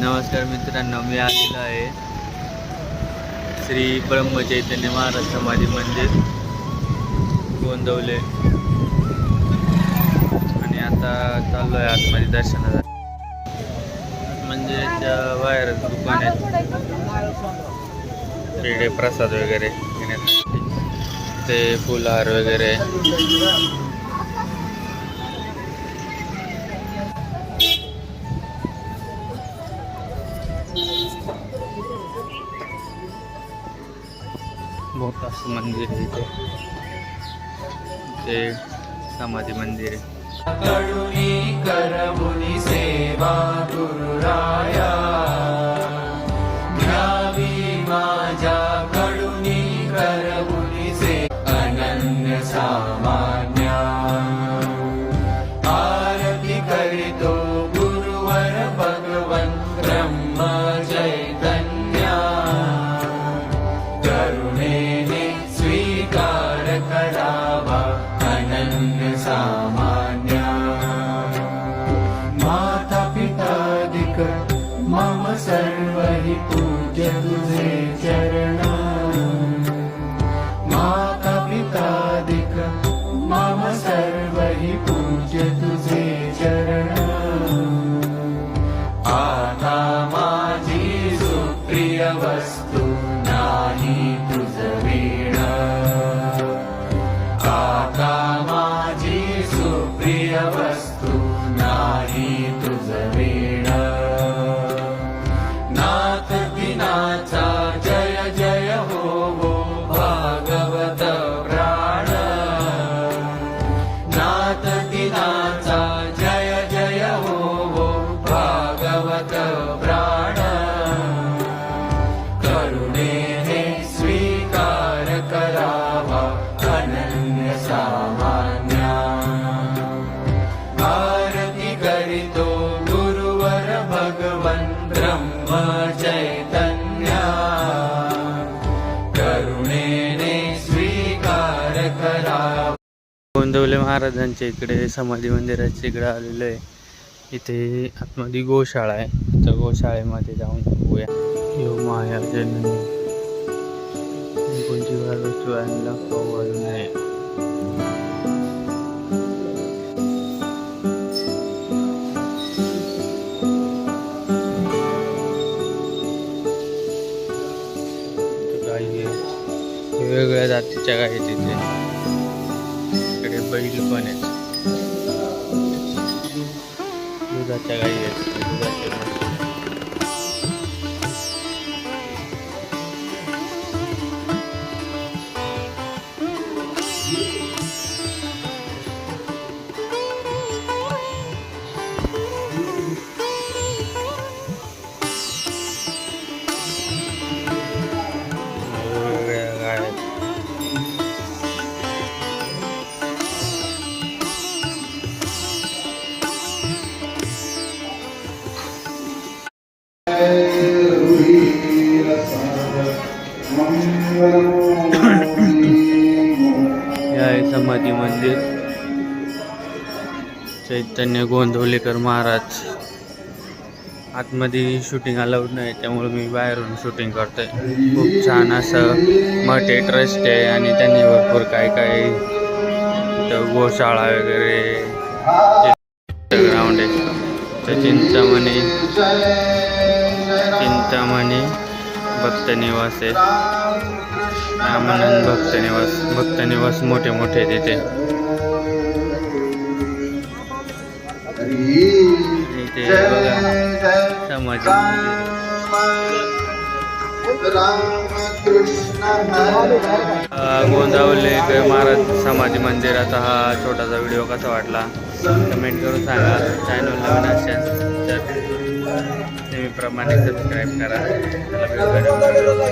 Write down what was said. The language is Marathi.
नमस्कार मित्रांनो मी आलेलो आहे श्री ब्रह्मचैतन्य महाराज समाधी मंदिर गोंदवले. आणि आता चाललो आहे आतमध्ये दर्शनाला. म्हणजे त्या बाहेर दुकान आहेत प्रसाद वगैरे घेण्यासाठी. ते फुलहार वगैरे. मोठं असं मंदिर आहे इथे. ते समाधी मंदिर आहे. अनन्य सामान्या माता पितादिक मम सर्व हि पूज्य तुझे चरण। माता पितादिक मम सर्व हि पूज्य तुझे चरण। आता माझी सुप्रिय वस्तू नाही तुझ भागवत प्राण. करुणेने स्वीकार करावा अनन्य सामान्या. आरती गुरुवर ब्रह्म चैतन्या. करुणेने स्वीकार करावा. गोंदवले महाराजांच्या इकडे समाधी मंदिराच्या इकडे आलेलो आहे. इथे आतमध्ये गोशाळा आहे. त्या गोशाळेमध्ये जाऊन बघूया. यो माया जननी. कोणची वस्तू आणला? खाऊ घालू गाई आहे. वेगवेगळ्या जातीच्या गाई आहेत तिथे. इकडे बैल पण आहेत. दुधाच्या गाई आहेत दुधाचे म्हशी. हे आहे समाधी मंदिर. चैतन्य गोंधवलेकर महाराज. आतमध्ये शूटिंग अलाउड नाही त्यामुळे मी बाहेरून शूटिंग करतोय. खूप छान असं मठ आहे ट्रस्ट आहे आणि त्यांनी भरपूर काय काय इथं गोशाळा वगैरे ग्राउंड आहे. तर चिंतामणी चिंतामणी. भक्त निवास आहे. रामानंद भक्त निवास भक्त निवास मोठे मोठे तिथे. इथे बघा समाधी मंदिर. अ, गोंदावले महाराज समाधी मंदिराचा हा छोटासा व्हिडिओ कसा वाटला? कमेंट करून सांगा. चॅनल नवीन असेल तर Dewi Pramana subscribe sekarang. Terlebih dahulu.